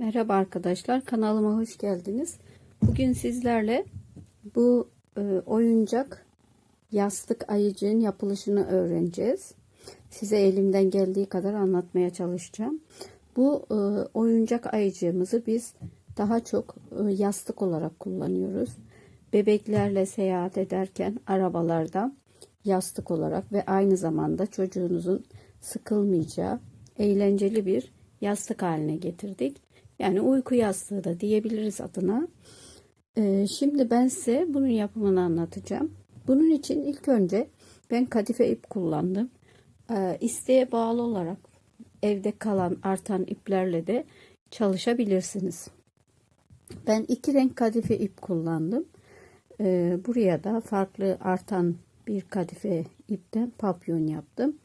Merhaba arkadaşlar kanalıma hoş geldiniz. Bugün sizlerle bu e, oyuncak yastık ayıcığın yapılışını öğreneceğiz. Size elimden geldiği kadar anlatmaya çalışacağım. Bu e, oyuncak ayıcığımızı biz daha çok e, yastık olarak kullanıyoruz. Bebeklerle seyahat ederken arabalarda yastık olarak ve aynı zamanda çocuğunuzun sıkılmayacağı eğlenceli bir yastık haline getirdik. Yani uyku yastığı da diyebiliriz adına. Ee, şimdi ben size bunun yapımını anlatacağım. Bunun için ilk önce ben kadife ip kullandım. Ee, isteğe bağlı olarak evde kalan artan iplerle de çalışabilirsiniz. Ben iki renk kadife ip kullandım. Ee, buraya da farklı artan bir kadife ipten papyon yaptım.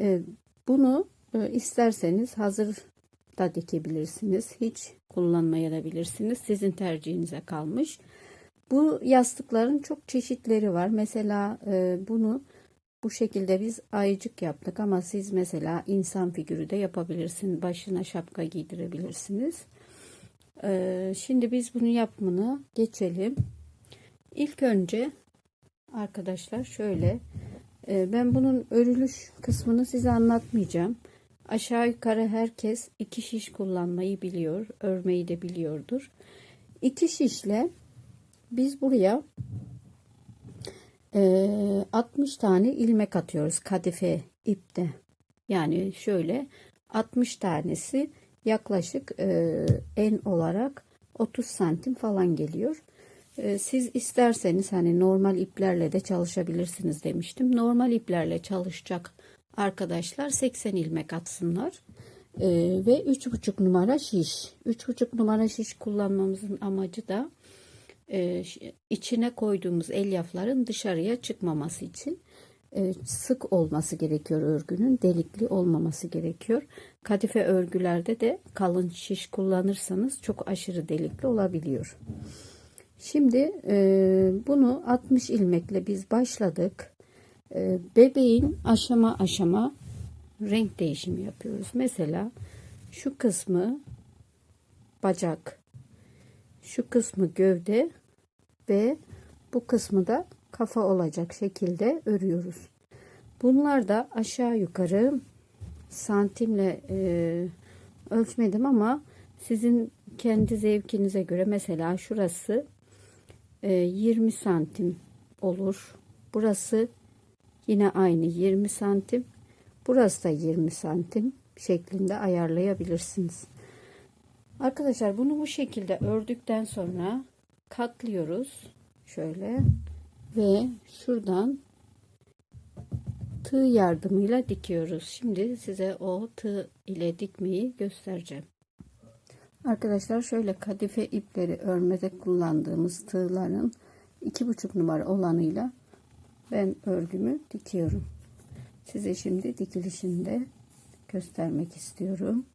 Ee, bunu e, isterseniz hazır da dikebilirsiniz. Hiç kullanmaya da bilirsiniz. Sizin tercihinize kalmış. Bu yastıkların çok çeşitleri var. Mesela e, bunu bu şekilde biz ayıcık yaptık ama siz mesela insan figürü de yapabilirsiniz. Başına şapka giydirebilirsiniz. E, şimdi biz bunun yapımını geçelim. İlk önce arkadaşlar şöyle e, ben bunun örülüş kısmını size anlatmayacağım. Aşağı yukarı herkes iki şiş kullanmayı biliyor. Örmeyi de biliyordur. İki şişle biz buraya e, 60 tane ilmek atıyoruz kadife ipte. Yani şöyle 60 tanesi yaklaşık e, en olarak 30 santim falan geliyor. E, siz isterseniz hani normal iplerle de çalışabilirsiniz demiştim. Normal iplerle çalışacak arkadaşlar 80 ilmek atsınlar. Ee, ve 3,5 numara şiş. 3,5 numara şiş kullanmamızın amacı da e, içine koyduğumuz elyafların dışarıya çıkmaması için e, sık olması gerekiyor örgünün. Delikli olmaması gerekiyor. Kadife örgülerde de kalın şiş kullanırsanız çok aşırı delikli olabiliyor. Şimdi e, bunu 60 ilmekle biz başladık. Ee, bebeğin aşama aşama renk değişimi yapıyoruz. Mesela şu kısmı bacak, şu kısmı gövde ve bu kısmı da kafa olacak şekilde örüyoruz. Bunlar da aşağı yukarı santimle e, ölçmedim ama sizin kendi zevkinize göre mesela şurası e, 20 santim olur. Burası Yine aynı 20 santim. Burası da 20 santim şeklinde ayarlayabilirsiniz. Arkadaşlar bunu bu şekilde ördükten sonra katlıyoruz. Şöyle ve şuradan tığ yardımıyla dikiyoruz. Şimdi size o tığ ile dikmeyi göstereceğim. Arkadaşlar şöyle kadife ipleri örmede kullandığımız tığların 2,5 numara olanıyla ben örgümü dikiyorum. Size şimdi dikilişini de göstermek istiyorum.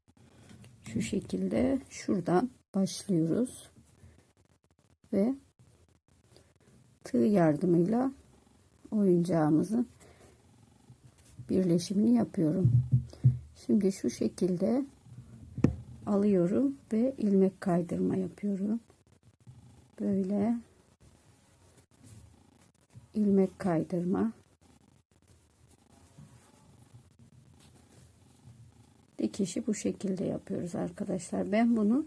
Şu şekilde şuradan başlıyoruz. Ve tığ yardımıyla oyuncağımızın birleşimini yapıyorum. Şimdi şu şekilde alıyorum ve ilmek kaydırma yapıyorum. Böyle ilmek kaydırma. Dikişi bu şekilde yapıyoruz arkadaşlar. Ben bunu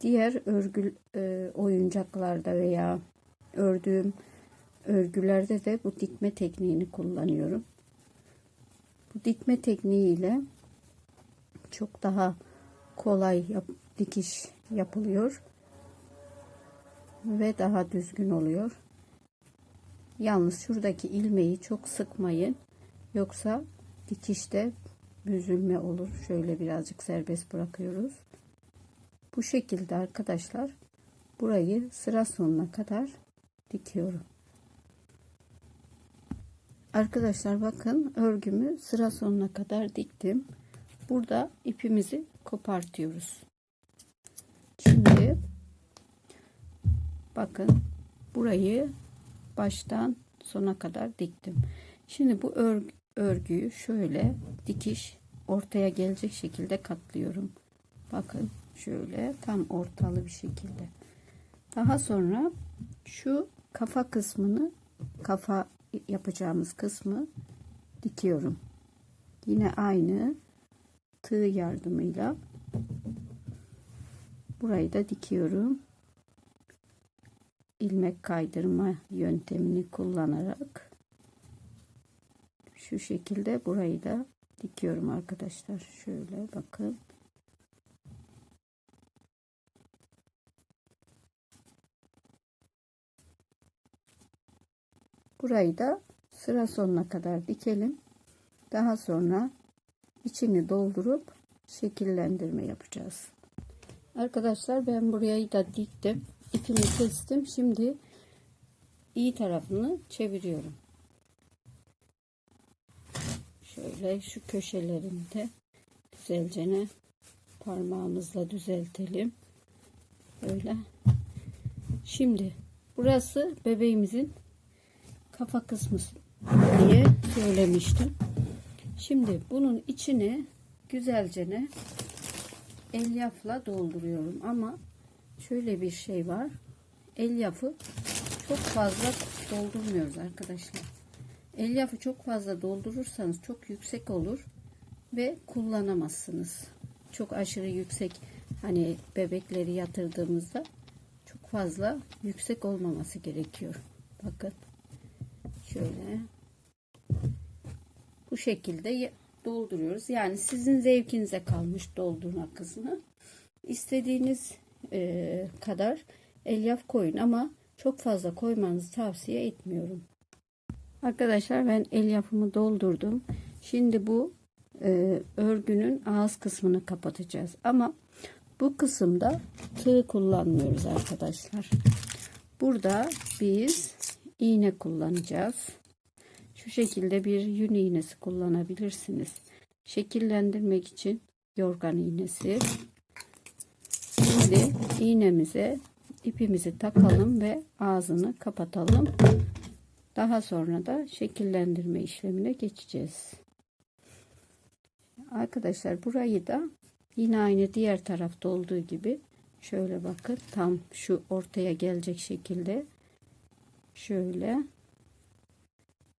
diğer örgü e, oyuncaklarda veya ördüğüm örgülerde de bu dikme tekniğini kullanıyorum. Bu dikme tekniğiyle çok daha kolay yap, dikiş yapılıyor ve daha düzgün oluyor Yalnız şuradaki ilmeği çok sıkmayın. Yoksa dikişte büzülme olur. Şöyle birazcık serbest bırakıyoruz. Bu şekilde arkadaşlar burayı sıra sonuna kadar dikiyorum. Arkadaşlar bakın örgümü sıra sonuna kadar diktim. Burada ipimizi kopartıyoruz. Şimdi bakın burayı baştan sona kadar diktim. Şimdi bu örgü, örgüyü şöyle dikiş ortaya gelecek şekilde katlıyorum. Bakın Şöyle tam ortalı bir şekilde. Daha sonra şu kafa kısmını kafa yapacağımız kısmı dikiyorum. Yine aynı tığ yardımıyla burayı da dikiyorum. İlmek kaydırma yöntemini kullanarak şu şekilde burayı da dikiyorum arkadaşlar. Şöyle bakın. Burayı da sıra sonuna kadar dikelim. Daha sonra içini doldurup şekillendirme yapacağız. Arkadaşlar ben burayı da diktim. İpimi kestim. Şimdi iyi tarafını çeviriyorum. Şöyle şu köşelerinde güzelce parmağımızla düzeltelim. Böyle. Şimdi burası bebeğimizin kafa kısmı diye söylemiştim. Şimdi bunun içine güzelce elyafla dolduruyorum ama şöyle bir şey var. Elyafı çok fazla doldurmuyoruz arkadaşlar. Elyafı çok fazla doldurursanız çok yüksek olur ve kullanamazsınız. Çok aşırı yüksek hani bebekleri yatırdığımızda çok fazla yüksek olmaması gerekiyor. Bakın şöyle bu şekilde dolduruyoruz. Yani sizin zevkinize kalmış doldurma kısmı. İstediğiniz e, kadar elyaf koyun ama çok fazla koymanızı tavsiye etmiyorum. Arkadaşlar ben elyafımı doldurdum. Şimdi bu e, örgünün ağız kısmını kapatacağız. Ama bu kısımda tığ kullanmıyoruz arkadaşlar. Burada biz iğne kullanacağız. Şu şekilde bir yün iğnesi kullanabilirsiniz. Şekillendirmek için yorgan iğnesi. Şimdi iğnemize ipimizi takalım ve ağzını kapatalım. Daha sonra da şekillendirme işlemine geçeceğiz. Arkadaşlar burayı da yine aynı diğer tarafta olduğu gibi şöyle bakın tam şu ortaya gelecek şekilde şöyle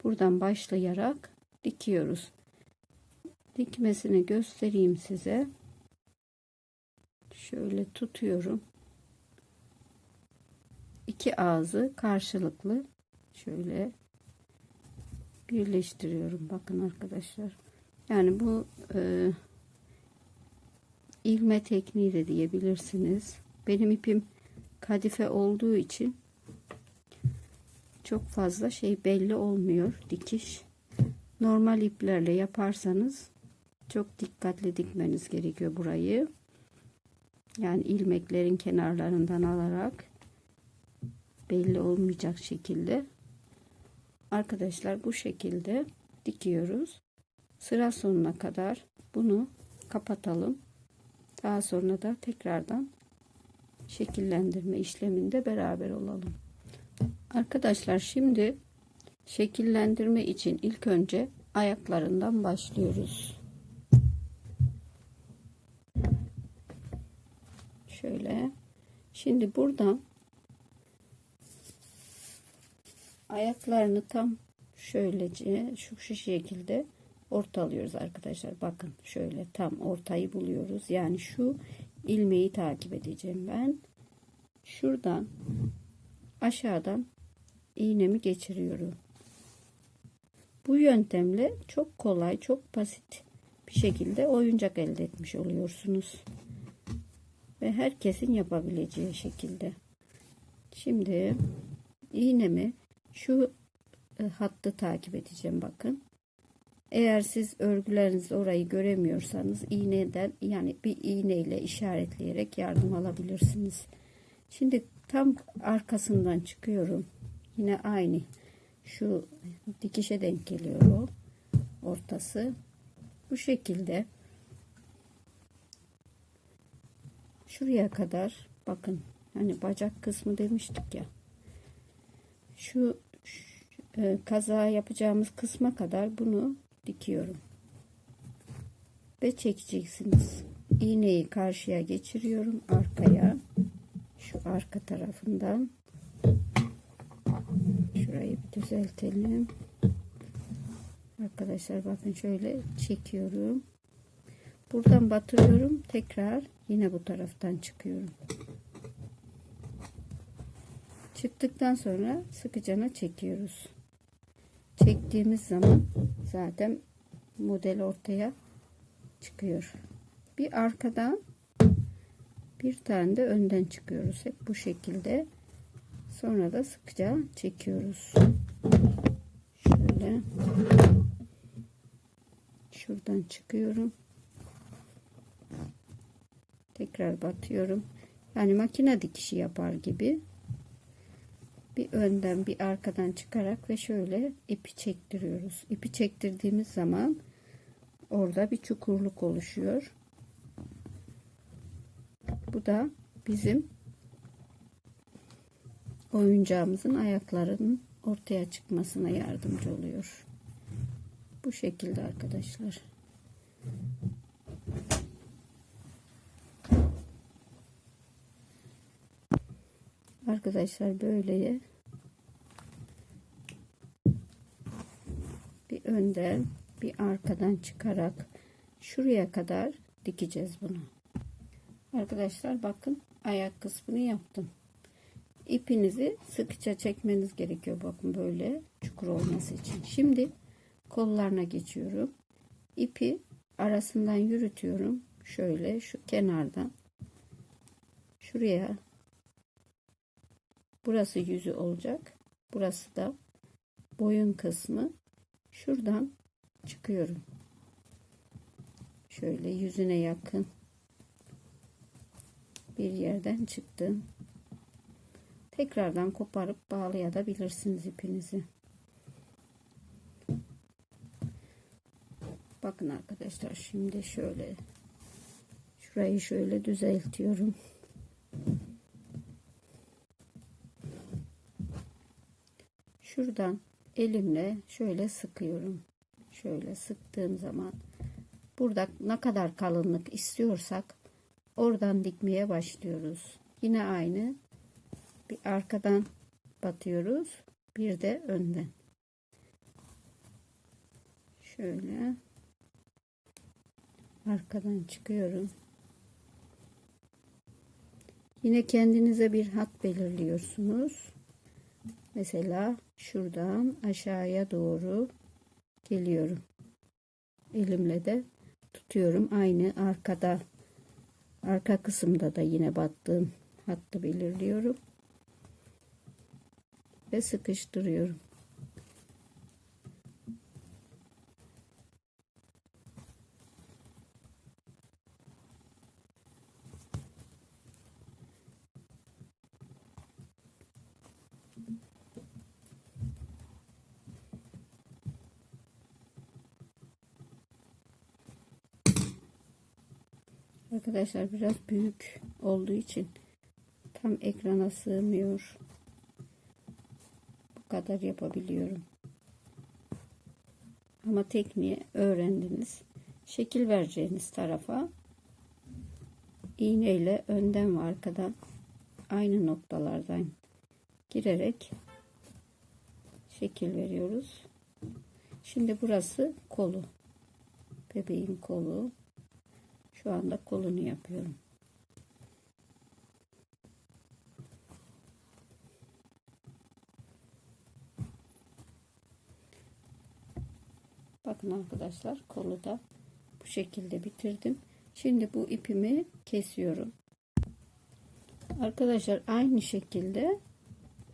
buradan başlayarak dikiyoruz. Dikmesini göstereyim size. Şöyle tutuyorum. İki ağzı karşılıklı şöyle birleştiriyorum. Bakın arkadaşlar. Yani bu e, ilme tekniği de diyebilirsiniz. Benim ipim kadife olduğu için çok fazla şey belli olmuyor dikiş. Normal iplerle yaparsanız çok dikkatli dikmeniz gerekiyor burayı. Yani ilmeklerin kenarlarından alarak belli olmayacak şekilde arkadaşlar bu şekilde dikiyoruz. Sıra sonuna kadar bunu kapatalım. Daha sonra da tekrardan şekillendirme işleminde beraber olalım. Arkadaşlar şimdi şekillendirme için ilk önce ayaklarından başlıyoruz. Şöyle. Şimdi buradan ayaklarını tam şöylece şu, şu şekilde ortalıyoruz arkadaşlar. Bakın şöyle tam ortayı buluyoruz. Yani şu ilmeği takip edeceğim ben. Şuradan aşağıdan iğnemi geçiriyorum. Bu yöntemle çok kolay, çok basit bir şekilde oyuncak elde etmiş oluyorsunuz. Ve herkesin yapabileceği şekilde. Şimdi iğnemi şu e, hattı takip edeceğim bakın. Eğer siz örgülerinizde orayı göremiyorsanız iğneden yani bir iğne ile işaretleyerek yardım alabilirsiniz. Şimdi tam arkasından çıkıyorum. Yine aynı şu dikişe denk geliyor o ortası. Bu şekilde şuraya kadar bakın hani bacak kısmı demiştik ya. Şu, şu e, kaza yapacağımız kısma kadar bunu dikiyorum. Ve çekeceksiniz. iğneyi karşıya geçiriyorum arkaya şu arka tarafından şurayı bir düzeltelim arkadaşlar bakın şöyle çekiyorum buradan batırıyorum. Tekrar yine bu taraftan çıkıyorum. Çıktıktan sonra sıkıcana çekiyoruz. Çektiğimiz zaman zaten model ortaya çıkıyor. Bir arkadan bir tane de önden çıkıyoruz. Hep bu şekilde. Sonra da sıkıca çekiyoruz. Şöyle. Şuradan çıkıyorum tekrar batıyorum yani makine dikişi yapar gibi bir önden bir arkadan çıkarak ve şöyle ipi çektiriyoruz ipi çektirdiğimiz zaman orada bir çukurluk oluşuyor bu da bizim oyuncağımızın ayaklarının ortaya çıkmasına yardımcı oluyor. Bu şekilde arkadaşlar. Arkadaşlar böyle bir önden bir arkadan çıkarak şuraya kadar dikeceğiz bunu. Arkadaşlar bakın ayak kısmını yaptım. İpinizi sıkıca çekmeniz gerekiyor. Bakın böyle çukur olması için. Şimdi kollarına geçiyorum. İpi arasından yürütüyorum. Şöyle şu kenardan şuraya burası yüzü olacak. Burası da boyun kısmı. Şuradan çıkıyorum. Şöyle yüzüne yakın bir yerden çıktım. Tekrardan koparıp bağlayabilirsiniz ipinizi. Bakın arkadaşlar şimdi şöyle şurayı şöyle düzeltiyorum. Şuradan elimle şöyle sıkıyorum. Şöyle sıktığım zaman burada ne kadar kalınlık istiyorsak oradan dikmeye başlıyoruz. Yine aynı bir arkadan batıyoruz. Bir de önden. Şöyle arkadan çıkıyorum. Yine kendinize bir hat belirliyorsunuz. Mesela şuradan aşağıya doğru geliyorum. Elimle de tutuyorum. Aynı arkada arka kısımda da yine battığım hattı belirliyorum ve sıkıştırıyorum. Arkadaşlar biraz büyük olduğu için tam ekrana sığmıyor kadar yapabiliyorum. Ama tekniği öğrendiniz. Şekil vereceğiniz tarafa iğneyle önden ve arkadan aynı noktalardan girerek şekil veriyoruz. Şimdi burası kolu. Bebeğin kolu. Şu anda kolunu yapıyorum. Bakın arkadaşlar kolu da bu şekilde bitirdim. Şimdi bu ipimi kesiyorum. Arkadaşlar aynı şekilde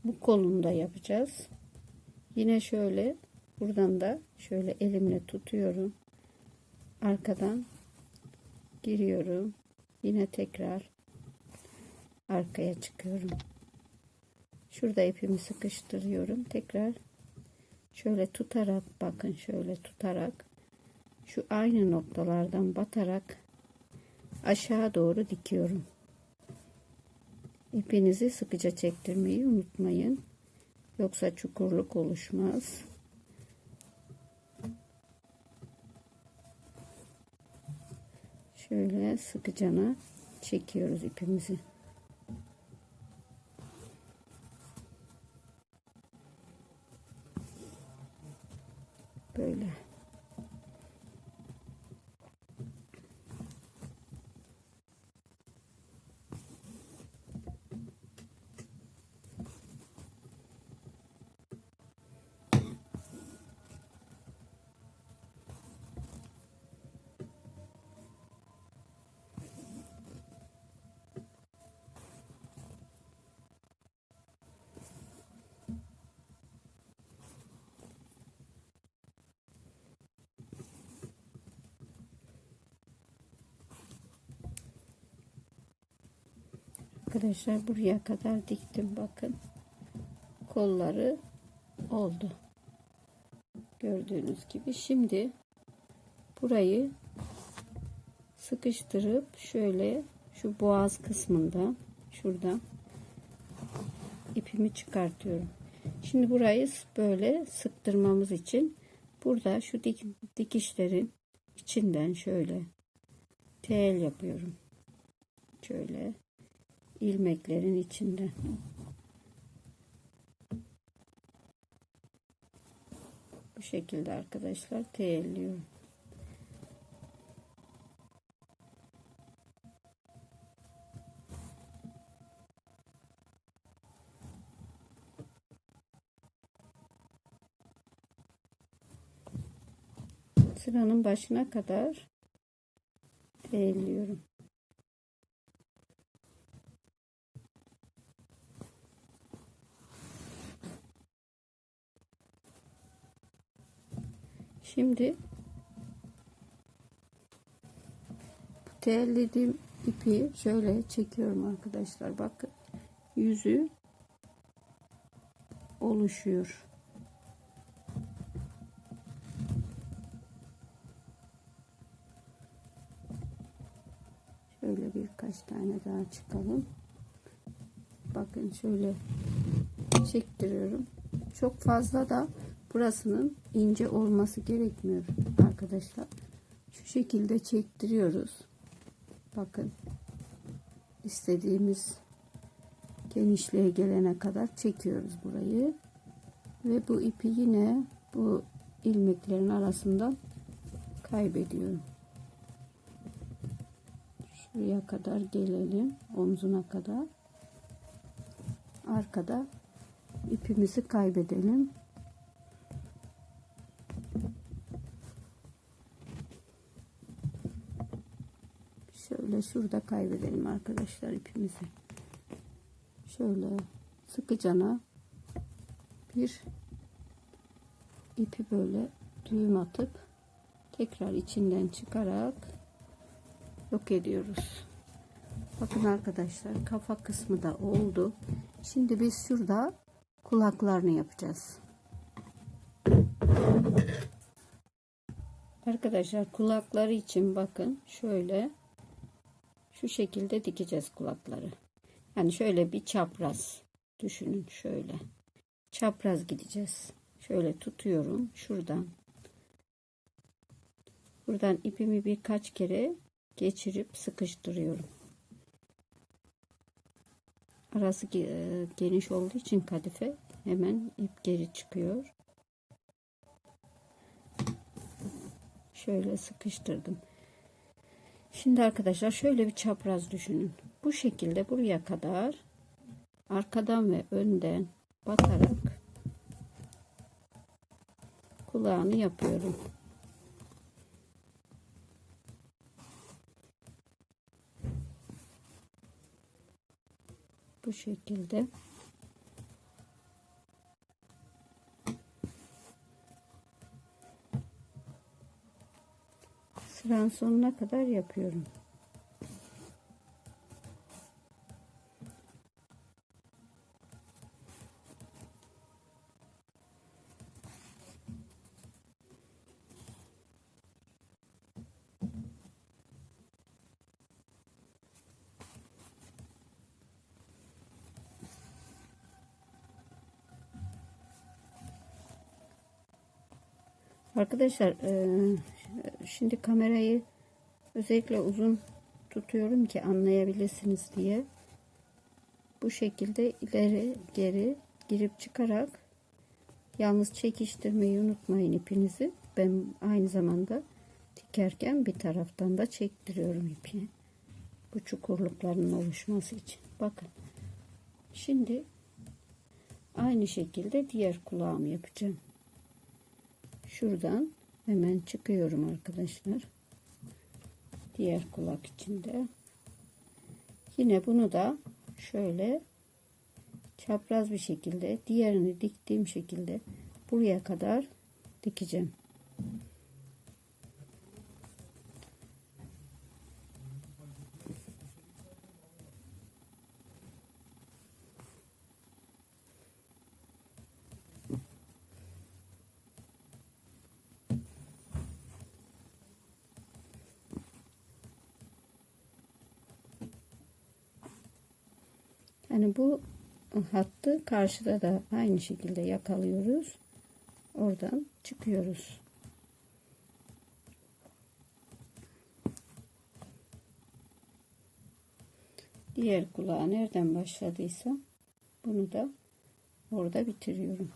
bu kolunu da yapacağız. Yine şöyle buradan da şöyle elimle tutuyorum. Arkadan giriyorum. Yine tekrar arkaya çıkıyorum. Şurada ipimi sıkıştırıyorum. Tekrar şöyle tutarak bakın şöyle tutarak şu aynı noktalardan batarak aşağı doğru dikiyorum. İpinizi sıkıca çektirmeyi unutmayın. Yoksa çukurluk oluşmaz. Şöyle sıkıcana çekiyoruz ipimizi. Böyle. Arkadaşlar buraya kadar diktim bakın. Kolları oldu. Gördüğünüz gibi. Şimdi burayı sıkıştırıp şöyle şu boğaz kısmında şuradan ipimi çıkartıyorum. Şimdi burayı böyle sıktırmamız için burada şu dik, dikişlerin içinden şöyle tel yapıyorum. Şöyle ilmeklerin içinde. Bu şekilde arkadaşlar teyelliyorum. Sıranın başına kadar teyelliyorum. Şimdi tellediğim ipi şöyle çekiyorum arkadaşlar. Bakın yüzü oluşuyor. Şöyle birkaç tane daha çıkalım. Bakın şöyle çektiriyorum. Çok fazla da burasının ince olması gerekmiyor arkadaşlar. Şu şekilde çektiriyoruz. Bakın istediğimiz genişliğe gelene kadar çekiyoruz burayı. Ve bu ipi yine bu ilmeklerin arasından kaybediyorum. Şuraya kadar gelelim. Omzuna kadar. Arkada ipimizi kaybedelim. Şöyle şurada kaybedelim arkadaşlar ipimizi. Şöyle sıkıcana bir ipi böyle düğüm atıp tekrar içinden çıkarak yok ediyoruz. Bakın arkadaşlar kafa kısmı da oldu. Şimdi biz şurada kulaklarını yapacağız. Arkadaşlar kulakları için bakın şöyle şu şekilde dikeceğiz kulakları. Yani şöyle bir çapraz düşünün şöyle. Çapraz gideceğiz. Şöyle tutuyorum şuradan. Buradan ipimi birkaç kere geçirip sıkıştırıyorum. Arası geniş olduğu için kadife hemen ip geri çıkıyor. Şöyle sıkıştırdım. Şimdi arkadaşlar şöyle bir çapraz düşünün. Bu şekilde buraya kadar arkadan ve önden batarak kulağını yapıyorum. Bu şekilde. Sıranın sonuna kadar yapıyorum. Arkadaşlar şimdi kamerayı Özellikle uzun tutuyorum ki anlayabilirsiniz diye. Bu şekilde ileri geri girip çıkarak yalnız çekiştirmeyi unutmayın ipinizi. Ben aynı zamanda dikerken bir taraftan da çektiriyorum ipini. Bu çukurlukların oluşması için. Bakın. Şimdi aynı şekilde diğer kulağımı yapacağım. Şuradan hemen çıkıyorum arkadaşlar. Diğer kulak içinde. Yine bunu da şöyle çapraz bir şekilde diğerini diktiğim şekilde buraya kadar dikeceğim. Bu hattı karşıda da aynı şekilde yakalıyoruz. Oradan çıkıyoruz. Diğer kulağa nereden başladıysam bunu da orada bitiriyorum.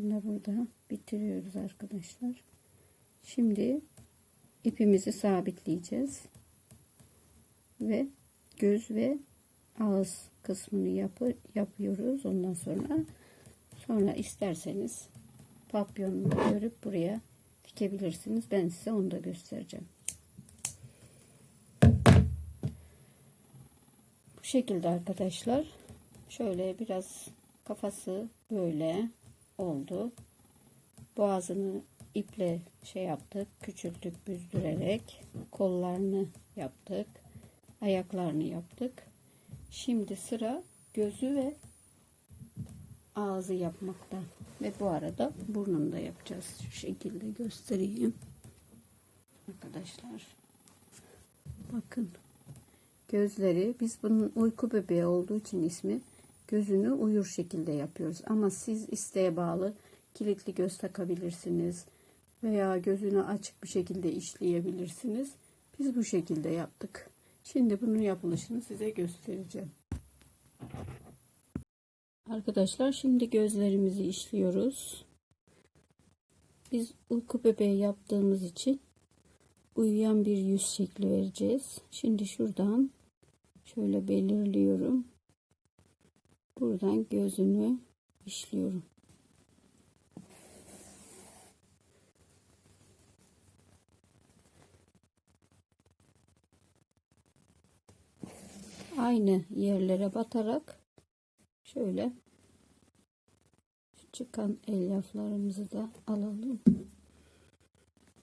Bunu da burada bitiriyoruz arkadaşlar. Şimdi ipimizi sabitleyeceğiz. Ve göz ve ağız kısmını yapı, yapıyoruz. Ondan sonra sonra isterseniz papyonunu örüp buraya dikebilirsiniz. Ben size onu da göstereceğim. Bu şekilde arkadaşlar. Şöyle biraz kafası böyle oldu. Boğazını iple şey yaptık. Küçülttük büzdürerek. Kollarını yaptık. Ayaklarını yaptık. Şimdi sıra gözü ve ağzı yapmakta. Ve bu arada burnunu da yapacağız. Şu şekilde göstereyim. Arkadaşlar. Bakın. Gözleri biz bunun uyku bebeği olduğu için ismi gözünü uyur şekilde yapıyoruz. Ama siz isteğe bağlı kilitli göz takabilirsiniz veya gözünü açık bir şekilde işleyebilirsiniz. Biz bu şekilde yaptık. Şimdi bunun yapılışını size göstereceğim. Arkadaşlar şimdi gözlerimizi işliyoruz. Biz uyku bebeği yaptığımız için uyuyan bir yüz şekli vereceğiz. Şimdi şuradan şöyle belirliyorum. Buradan gözünü işliyorum. Aynı yerlere batarak şöyle çıkan elyaflarımızı da alalım.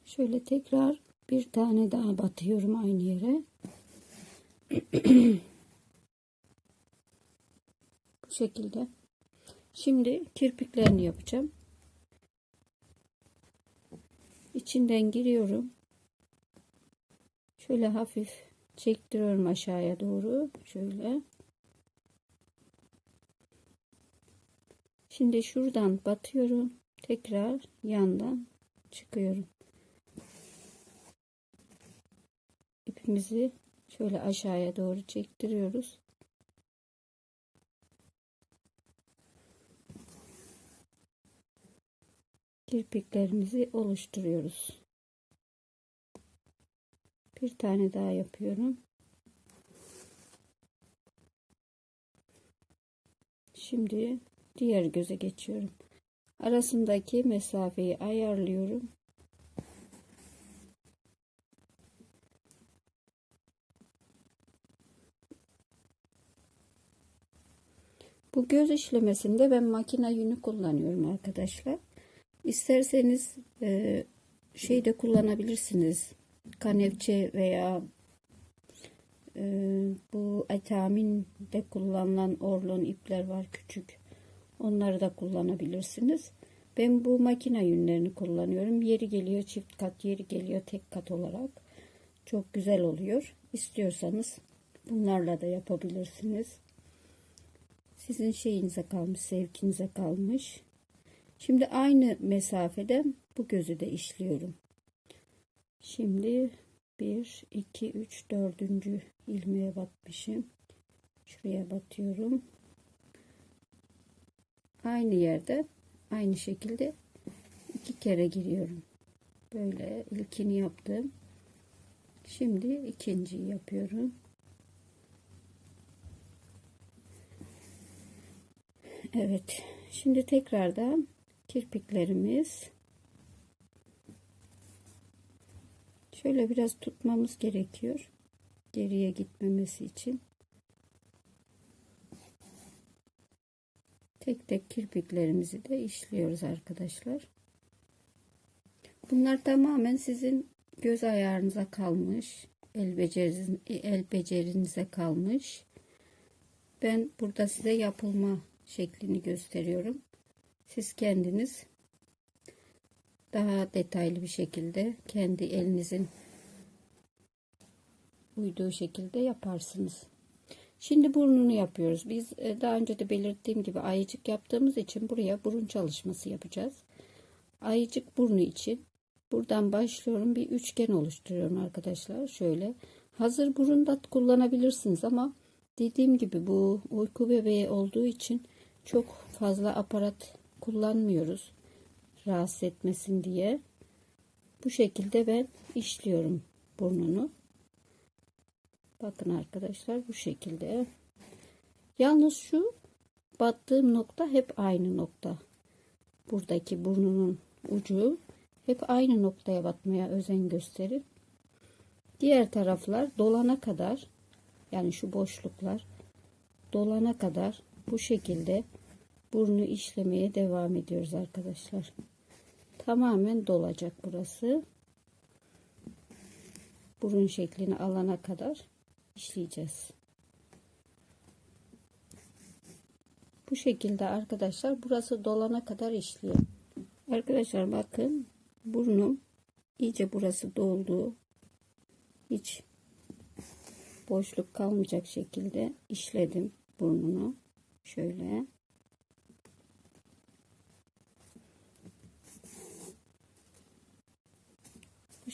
Şöyle tekrar bir tane daha batıyorum aynı yere. Bu şekilde. Şimdi kirpiklerini yapacağım. İçinden giriyorum. Şöyle hafif çektiriyorum aşağıya doğru. Şöyle. Şimdi şuradan batıyorum. Tekrar yandan çıkıyorum. İpimizi şöyle aşağıya doğru çektiriyoruz. kirpiklerimizi oluşturuyoruz. Bir tane daha yapıyorum. Şimdi diğer göze geçiyorum. Arasındaki mesafeyi ayarlıyorum. Bu göz işlemesinde ben makine yünü kullanıyorum arkadaşlar. İsterseniz e, şey de kullanabilirsiniz. Kanevçe veya e, bu etamin de kullanılan orlon ipler var küçük. Onları da kullanabilirsiniz. Ben bu makine yünlerini kullanıyorum. Yeri geliyor çift kat, yeri geliyor tek kat olarak. Çok güzel oluyor. İstiyorsanız bunlarla da yapabilirsiniz. Sizin şeyinize kalmış, zevkinize kalmış. Şimdi aynı mesafede bu gözü de işliyorum. Şimdi 1, 2, 3, 4. ilmeğe batmışım. Şuraya batıyorum. Aynı yerde aynı şekilde iki kere giriyorum. Böyle ilkini yaptım. Şimdi ikinciyi yapıyorum. Evet. Şimdi tekrardan kirpiklerimiz şöyle biraz tutmamız gerekiyor. Geriye gitmemesi için. Tek tek kirpiklerimizi de işliyoruz arkadaşlar. Bunlar tamamen sizin göz ayarınıza kalmış. El, beceriniz, el becerinize kalmış. Ben burada size yapılma şeklini gösteriyorum. Siz kendiniz daha detaylı bir şekilde kendi elinizin uyduğu şekilde yaparsınız. Şimdi burnunu yapıyoruz. Biz e, daha önce de belirttiğim gibi ayıcık yaptığımız için buraya burun çalışması yapacağız. Ayıcık burnu için buradan başlıyorum. Bir üçgen oluşturuyorum arkadaşlar. Şöyle hazır burun da kullanabilirsiniz ama dediğim gibi bu uyku bebeği olduğu için çok fazla aparat kullanmıyoruz. Rahatsız etmesin diye. Bu şekilde ben işliyorum burnunu. Bakın arkadaşlar bu şekilde. Yalnız şu battığım nokta hep aynı nokta. Buradaki burnunun ucu hep aynı noktaya batmaya özen gösterin. Diğer taraflar dolana kadar yani şu boşluklar dolana kadar bu şekilde burnu işlemeye devam ediyoruz arkadaşlar. Tamamen dolacak burası. Burun şeklini alana kadar işleyeceğiz. Bu şekilde arkadaşlar burası dolana kadar işliyor. Arkadaşlar bakın burnum iyice burası doldu. Hiç boşluk kalmayacak şekilde işledim burnunu. Şöyle.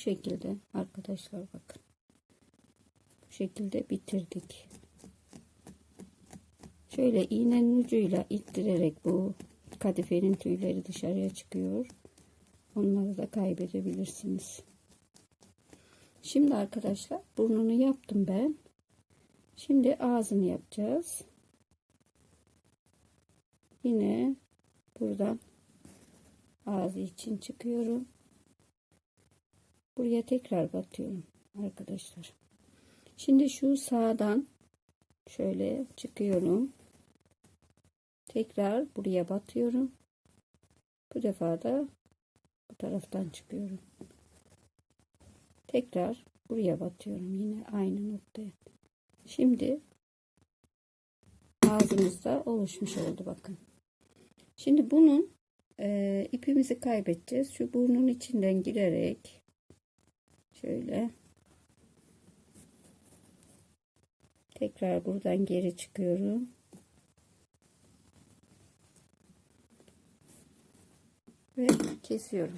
Şekilde arkadaşlar bakın. Bu şekilde bitirdik. Şöyle iğnenin ucuyla ittirerek bu kadifenin tüyleri dışarıya çıkıyor. Onları da kaybedebilirsiniz. Şimdi arkadaşlar burnunu yaptım ben. Şimdi ağzını yapacağız. Yine buradan ağzı için çıkıyorum. Buraya tekrar batıyorum arkadaşlar. Şimdi şu sağdan şöyle çıkıyorum. Tekrar buraya batıyorum. Bu defa da bu taraftan çıkıyorum. Tekrar buraya batıyorum yine aynı noktaya. Şimdi ağzımızda oluşmuş oldu bakın. Şimdi bunun e, ipimizi kaybedeceğiz. Şu burnun içinden girerek şöyle tekrar buradan geri çıkıyorum. Ve kesiyorum.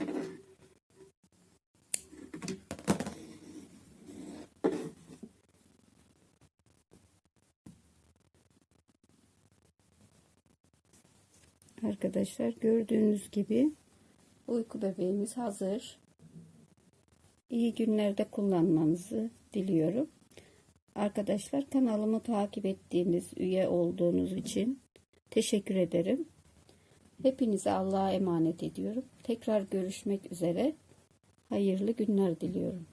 Arkadaşlar gördüğünüz gibi uyku bebeğimiz hazır. İyi günlerde kullanmanızı diliyorum. Arkadaşlar kanalımı takip ettiğiniz, üye olduğunuz için teşekkür ederim. Hepinize Allah'a emanet ediyorum. Tekrar görüşmek üzere. Hayırlı günler diliyorum.